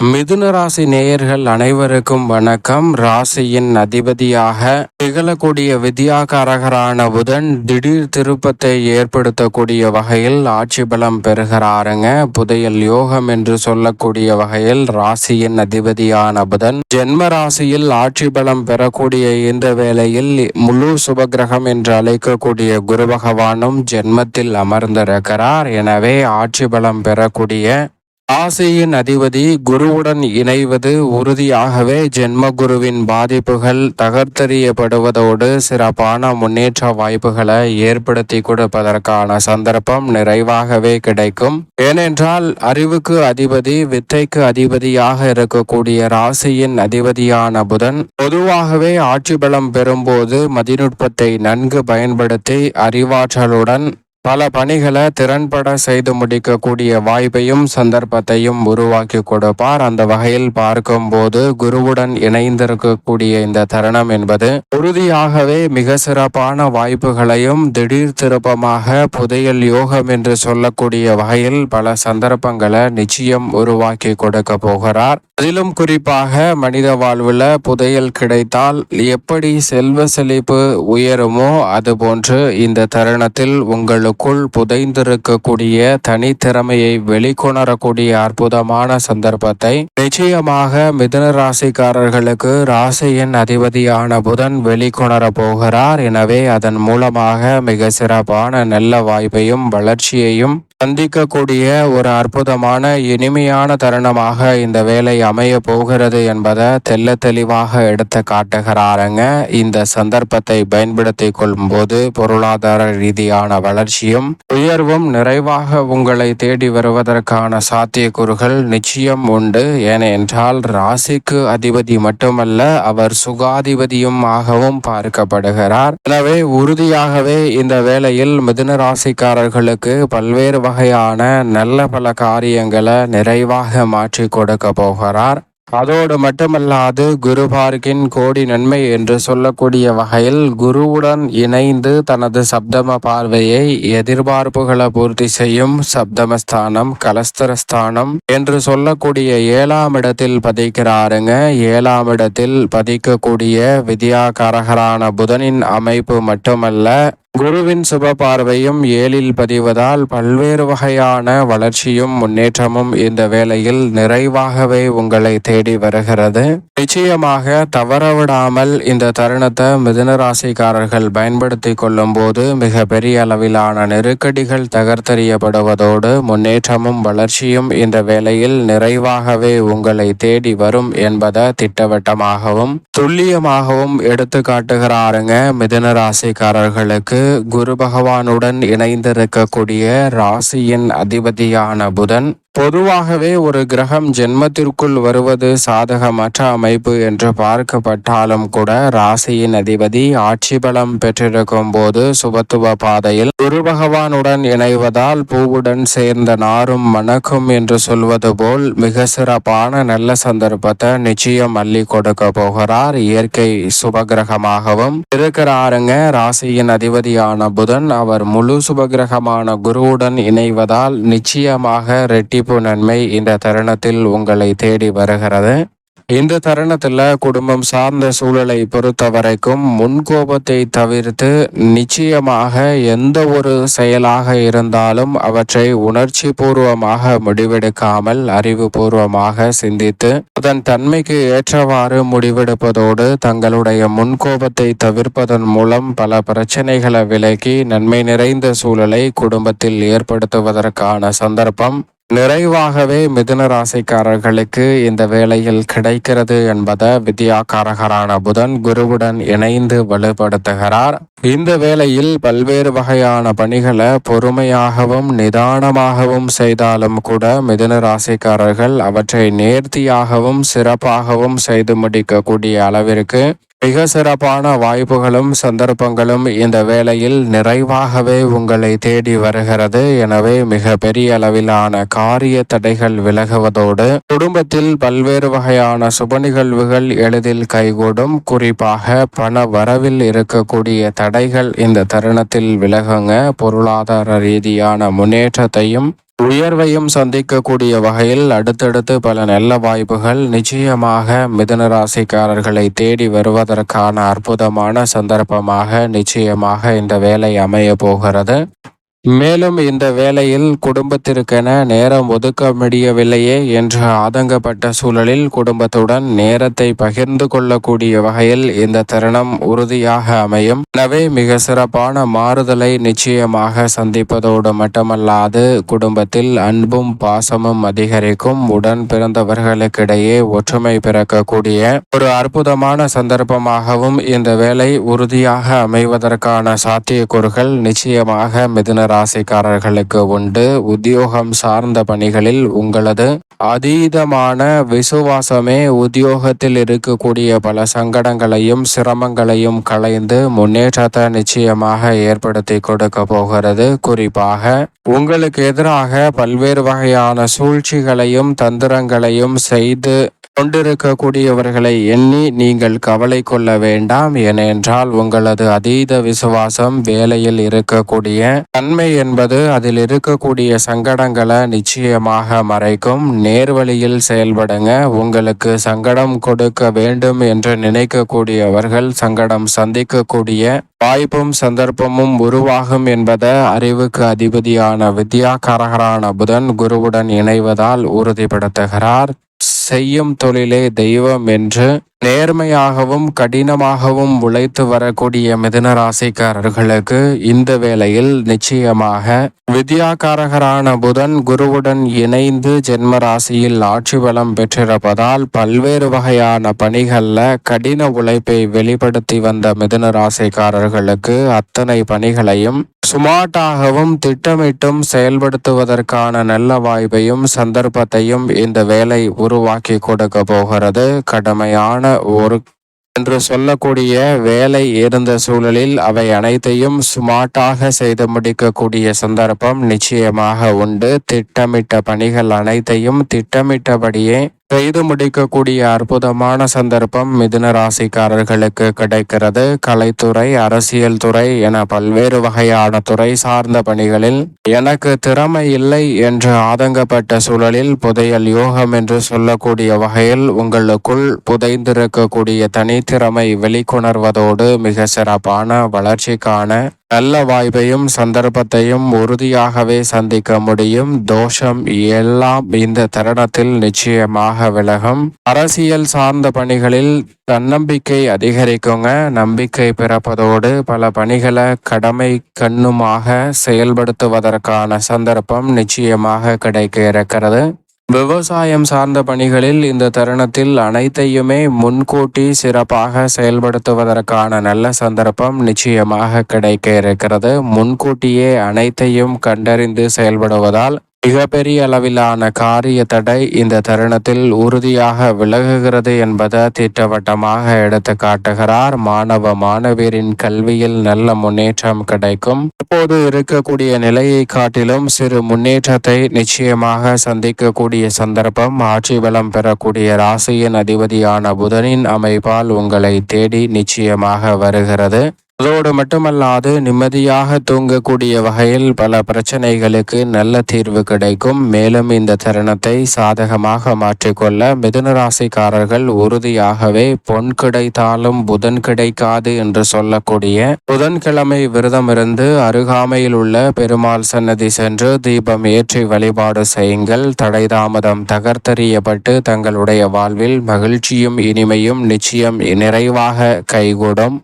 மிதுன ராசி நேயர்கள் அனைவருக்கும் வணக்கம். ராசியின் அதிபதியாக திகழக்கூடிய வித்யாகாரகரான புதன் திடீர் திருப்பத்தை ஏற்படுத்தக்கூடிய வகையில் ஆட்சி பலம் பெறுகிறாருங்க. புதையல் யோகம் என்று சொல்லக்கூடிய வகையில் ராசியின் அதிபதியான புதன் ஜென்ம ராசியில் ஆட்சி பலம் பெறக்கூடிய இந்த வேளையில் முழு சுபகிரகம் என்று அழைக்கக்கூடிய குரு பகவானும் ஜென்மத்தில் அமர்ந்திருக்கிறார். எனவே ஆட்சி பலம் பெறக்கூடிய ராசியின் அதிபதி குருவுடன் இணைவது உறுதியாகவே ஜென்ம குருவின் பாதிப்புகள் தகர்த்தறியப்படுவதோடு சிறப்பான முன்னேற்ற வாய்ப்புகளை ஏற்படுத்தி கொடுப்பதற்கான சந்தர்ப்பம் நிறைவாகவே கிடைக்கும். ஏனென்றால் அறிவுக்கு அதிபதி வித்தைக்கு அதிபதியாக இருக்கக்கூடிய ராசியின் அதிபதியான புதன் பொதுவாகவே ஆட்சி பலம் பெறும்போது மதிநுட்பத்தை நன்கு பயன்படுத்தி அறிவாற்றலுடன் பல பணிகளை திறன்பட செய்து முடிக்கக்கூடிய வாய்ப்பையும் சந்தர்ப்பத்தையும் உருவாக்கி கொடுப்பார். அந்த வகையில் பார்க்கும்போது குருவுடன் இணைந்திருக்கக்கூடிய இந்த தருணம் என்பது உறுதியாகவே மிக சிறப்பான வாய்ப்புகளையும் திடீர் திருப்பமாக புதையல் யோகம் என்று சொல்லக்கூடிய வகையில் பல சந்தர்ப்பங்களை நிச்சயம் உருவாக்கி கொடுக்க போகிறார். அதிலும் குறிப்பாக மனித வாழ்வில் புதையல் கிடைத்தால் எப்படி செல்வ செழிப்பு உயருமோ அதுபோன்று இந்த தருணத்தில் உங்களுக்குள் புதைந்திருக்கக்கூடிய தனித்திறமையை வெளிக்கொணரக்கூடிய அற்புதமான சந்தர்ப்பத்தை நிச்சயமாக மிதன ராசிக்காரர்களுக்கு ராசியின் அதிபதியான புதன் வெளிக்கொணர போகிறார். எனவே அதன் மூலமாக மிக சிறப்பான நல்ல வாய்ப்பையும் வளர்ச்சியையும் சந்திக்கக்கூடிய ஒரு அற்புதமான இனிமையான தருணமாக இந்த வேலை அமைய போகிறது என்பதை தெல்ல தெளிவாக எடுத்து காட்டுகிறாருங்க. இந்த சந்தர்ப்பத்தை பயன்படுத்திக் கொள்ளும் போது பொருளாதார ரீதியான வளர்ச்சியும் உயர்வும் நிறைவாக உங்களை தேடி வருவதற்கான சாத்தியக்கூறுகள் நிச்சயம் உண்டு. ஏனென்றால் ராசிக்கு அதிபதி மட்டுமல்ல அவர் சுகாதிபதியும் ஆகவும் பார்க்கப்படுகிறார். எனவே உறுதியாகவே இந்த வேளையில் மிதுன ராசிக்காரர்களுக்கு பல்வேறு வகையான நல்ல பல காரியங்களை நிறைவாக மாற்றி கொடுக்க போகிறார். அதோடு மட்டுமல்லாது குரு பார்க்கின் கோடி நன்மை என்று சொல்லக்கூடிய வகையில் குருவுடன் இணைந்து தனது சப்தம பார்வையை எதிர்பார்ப்புகளை பூர்த்தி செய்யும் சப்தமஸ்தானம் கலஸ்தரஸ்தானம் என்று சொல்லக்கூடிய ஏழாம் இடத்தில் பதிக்கிறாருங்க. ஏழாம் இடத்தில் பதிக்கக்கூடிய வித்யாகாரகரான புதனின் அமைப்பு மட்டுமல்ல குருவின் சுப பார்வையும் ஏழில் பதிவதால் பல்வேறு வகையான வளர்ச்சியும் முன்னேற்றமும் இந்த வேளையில் நிறைவாகவே உங்களை தேடி வருகிறது. நிச்சயமாக தவறவிடாமல் இந்த தருணத்தை மிதுனராசிக்காரர்கள் பயன்படுத்தி கொள்ளும் போது மிக பெரிய அளவிலான நெருக்கடிகள் தகர்த்தறியப்படுவதோடு முன்னேற்றமும் வளர்ச்சியும் இந்த வேளையில் நிறைவாகவே உங்களை தேடி வரும் என்பதை திட்டவட்டமாகவும் துல்லியமாகவும் எடுத்து காட்டுகிறாருங்க மிதுன ராசிக்காரர்களுக்கு குரு பகவானுடன் இணைந்திருக்கக்கூடிய ராசியின் அதிபதியான புதன் பொதுவாகவே ஒரு கிரகம் ஜென்மத்திற்குள் வருவது சாதகமற்ற அமைப்பு என்று பார்க்கப்பட்டாலும் கூட ராசியின் அதிபதி ஆட்சி பலம் பெற்றிருக்கும் போது சுபத்துவ பாதையில் குரு பகவானுடன் இணைவதால் பூவுடன் சேர்ந்த நாரும் மணக்கும் என்று சொல்வது போல் மிக சிறப்பான நல்ல சந்தர்ப்பத்தை நிச்சயம் அள்ளி கொடுக்க போகிறார். இயற்கை சுபகிரகமாகவும் இருக்கிறாருங்க. ராசியின் அதிபதியான புதன் அவர் முழு சுபகிரகமான குருவுடன் இணைவதால் நிச்சயமாக ரெட்டி இரட்டிப்பு நன்மை இந்த தருணத்தில் உங்களை தேடி வருகிறது. இந்த தருணத்தில் குடும்பம் சார்ந்த சூழலை பொறுத்த வரைக்கும் முன்கோபத்தை தவிர்த்து நிச்சயமாக எந்த ஒரு செயலாக இருந்தாலும் அவற்றை உணர்ச்சி பூர்வமாக முடிவெடுக்காமல் அறிவுபூர்வமாக சிந்தித்து அதன் தன்மைக்கு ஏற்றவாறு முடிவெடுப்பதோடு தங்களுடைய முன்கோபத்தை தவிர்ப்பதன் மூலம் பல பிரச்சனைகளை விலக்கி நன்மை நிறைந்த சூழலை குடும்பத்தில் ஏற்படுத்துவதற்கான சந்தர்ப்பம் நிறைவாகவே மிதுன ராசிக்காரர்களுக்கு இந்த வேளையில் கிடைக்கிறது என்பதை வித்யாகாரகரான புதன் குருவுடன் இணைந்து வலுப்படுத்துகிறார். இந்த வேளையில் பல்வேறு வகையான பணிகளை பொறுமையாகவும் நிதானமாகவும் செய்தாலும் கூட மிதுன ராசிக்காரர்கள் அவற்றை நேர்த்தியாகவும் சிறப்பாகவும் செய்து முடிக்கக்கூடிய அளவிற்கு மிக சிறப்பான வாய்ப்புகளும் சந்தர்ப்பங்களும் இந்த வேளையில் நிறைவாகவே உங்களை தேடி வருகிறது. எனவே மிக பெரிய அளவிலான காரிய தடைகள் விலகுவதோடு குடும்பத்தில் பல்வேறு வகையான சுப நிகழ்வுகள் எளிதில் கைகூடும். குறிப்பாக பண வரவில் இருக்கக்கூடிய தடைகள் இந்த தருணத்தில் விலகுங்க. பொருளாதார ரீதியான முன்னேற்றத்தையும் உயர்வையும் சந்திக்கக்கூடிய வகையில் அடுத்தடுத்து பல நல்ல வாய்ப்புகள் நிச்சயமாக மிதுன ராசிக்காரர்களை தேடி வருவதற்கான அற்புதமான சந்தர்ப்பமாக நிச்சயமாக இந்த வேலை அமைய போகிறது. மேலும் இந்த வேளையில் குடும்பத்திற்கென நேரம் ஒதுக்க முடியவில்லையே என்று ஆதங்கப்பட்ட சூழலில் குடும்பத்துடன் நேரத்தை பகிர்ந்து கொள்ளக்கூடிய வகையில் இந்த தருணம் உறுதியாக அமையும். எனவே மிக சிறப்பான மாறுதலை நிச்சயமாக சந்திப்பதோடு மட்டுமல்லாது குடும்பத்தில் அன்பும் பாசமும் அதிகரிக்கும். உடன் பிறந்தவர்களுக்கிடையே ஒற்றுமை பிறக்கக்கூடிய ஒரு அற்புதமான சந்தர்ப்பமாகவும் இந்த வேலை உறுதியாக அமைவதற்கான சாத்தியக்கூறுகள் நிச்சயமாக மிதுனராக ராசிக்காரர்களுக்கு உண்டு. உத்தியோகம் சார்ந்த பணிகளில் உங்களது அதீதமான விசுவாசமே உத்தியோகத்தில் இருக்கக்கூடிய பல சங்கடங்களையும் சிரமங்களையும் களைந்து முன்னேற்றத்தை நிச்சயமாக ஏற்படுத்தி கொடுக்க போகிறது. குறிப்பாக உங்களுக்கு எதிராக பல்வேறு வகையான சூழ்ச்சிகளையும் தந்திரங்களையும் செய்து கொண்டிருக்கக்கூடியவர்களை எண்ணி நீங்கள் கவலை கொள்ள வேண்டாம். ஏனென்றால் உங்களது அதீத விசுவாசம் வேலையில் இருக்கக்கூடிய தன்மை என்பது அதில் இருக்கக்கூடிய சங்கடங்களை நிச்சயமாக மறைக்கும். நேர்வழியில் செயல்படுங்க. உங்களுக்கு சங்கடம் கொடுக்க வேண்டும் என்று நினைக்கக்கூடியவர்கள் சங்கடம் சந்திக்கக்கூடிய வாய்ப்பும் சந்தர்ப்பமும் உருவாகும் என்பதை அறிவுக்கு அதிபதியான வித்யாகாரகரான புதன் குருவுடன் இணைவதால் உறுதிப்படுத்துகிறார். செய்யும் தொழிலே தெய்வம் என்று நேர்மையாகவும் கடினமாகவும் உழைத்து வரக்கூடிய மிதுன ராசிக்காரர்களுக்கு இந்த வேளையில் நிச்சயமாக வித்யாகாரகரான புதன் குருவுடன் இணைந்து ஜென்ம ராசியில் ஆட்சி பலம் பெற்றிருப்பதால் பல்வேறு வகையான பணிகள்ல கடின உழைப்பை வெளிப்படுத்தி வந்த மிதுன ராசிக்காரர்களுக்கு அத்தனை பணிகளையும் சுமார்ட்டாகவும் திட்டமிட்டும் செயல்படுத்துவதற்கான நல்ல வாய்ப்பையும் சந்தர்ப்பத்தையும் இந்த வேலை உருவாக்கி கொடுக்க போகிறது. கடமையான ஒரு என்று சொல்லக்கூடிய வேலை இருந்த சூழலில் அவை அனைத்தையும் சுமார்ட்டாக செய்து முடிக்கக்கூடிய சந்தர்ப்பம் நிச்சயமாக உண்டு. திட்டமிட்ட பணிகள் அனைத்தையும் திட்டமிட்டபடியே செய்து முடிக்கக்கூடிய அற்புதமான சந்தர்ப்பம் மிதுன ராசிக்காரர்களுக்கு கிடைக்கிறது. கலைத்துறை அரசியல் துறை என பல்வேறு வகையான துறை சார்ந்த பணிகளில் எனக்கு திறமை இல்லை என்று ஆதங்கப்பட்ட சூழலில் புதையல் யோகம் என்று சொல்லக்கூடிய வகையில் உங்களுக்குள் புதைந்திருக்கக்கூடிய தனித்திறமை வெளிக்கொணர்வதோடு மிக சிறப்பான வளர்ச்சிக்கான நல்ல வாய்ப்பையும் சந்தர்ப்பத்தையும் உறுதியாகவே சந்திக்க முடியும். தோஷம் எல்லாம் இந்த தருணத்தில் நிச்சயமாக விலகும். அரசியல் சார்ந்த பணிகளில் தன்னம்பிக்கை அதிகரிக்குங்க. நம்பிக்கை பிறப்பதோடு பல பணிகளை கடமை கண்ணுமாக செயல்படுத்துவதற்கான சந்தர்ப்பம் நிச்சயமாக கிடைக்க இருக்கிறது. விவசாயம் சார்ந்த பணிகளில் இந்த தருணத்தில் அனைத்தையுமே முன்கூட்டி சிறப்பாக செயல்படுத்துவதற்கான நல்ல சந்தர்ப்பம் நிச்சயமாக கிடைக்க இருக்கிறது. முன்கூட்டியே அனைத்தையும் கண்டறிந்து செயல்படுவதால் மிகப்பெரிய அளவிலான காரிய தடை இந்த தருணத்தில் உறுதியாக விலகுகிறது என்பதை திட்டவட்டமாக எடுத்து காட்டுகிறார். மாணவ மாணவியரின் கல்வியில் நல்ல முன்னேற்றம் கிடைக்கும். இப்போது இருக்கக்கூடிய நிலையை காட்டிலும் சிறு முன்னேற்றத்தை நிச்சயமாக சந்திக்கக்கூடிய சந்தர்ப்பம் ஆட்சி பலம் பெறக்கூடிய ராசியின் அதிபதியான புதனின் அமைப்பால் உங்களை தேடி நிச்சயமாக வருகிறது. அதோடு மட்டுமல்லாது நிம்மதியாக தூங்கக்கூடிய வகையில் பல பிரச்சனைகளுக்கு நல்ல தீர்வு கிடைக்கும். மேலும் இந்த தருணத்தை சாதகமாக மாற்றிக்கொள்ள மிதுனராசிக்காரர்கள் உறுதியாகவே பொன் கிடைத்தாலும் புதன் கிடைக்காது என்று சொல்லக்கூடிய புதன்கிழமை விரதம் இருந்து அருகாமையில் உள்ள பெருமாள் சன்னதி சென்று தீபம் ஏற்றி வழிபாடு செய்யுங்கள். தடை தாமதம் தகர்த்தறியப்பட்டு தங்களுடைய வாழ்வில் மகிழ்ச்சியும் இனிமையும் நிச்சயம் நிறைவாக கைகூடும்.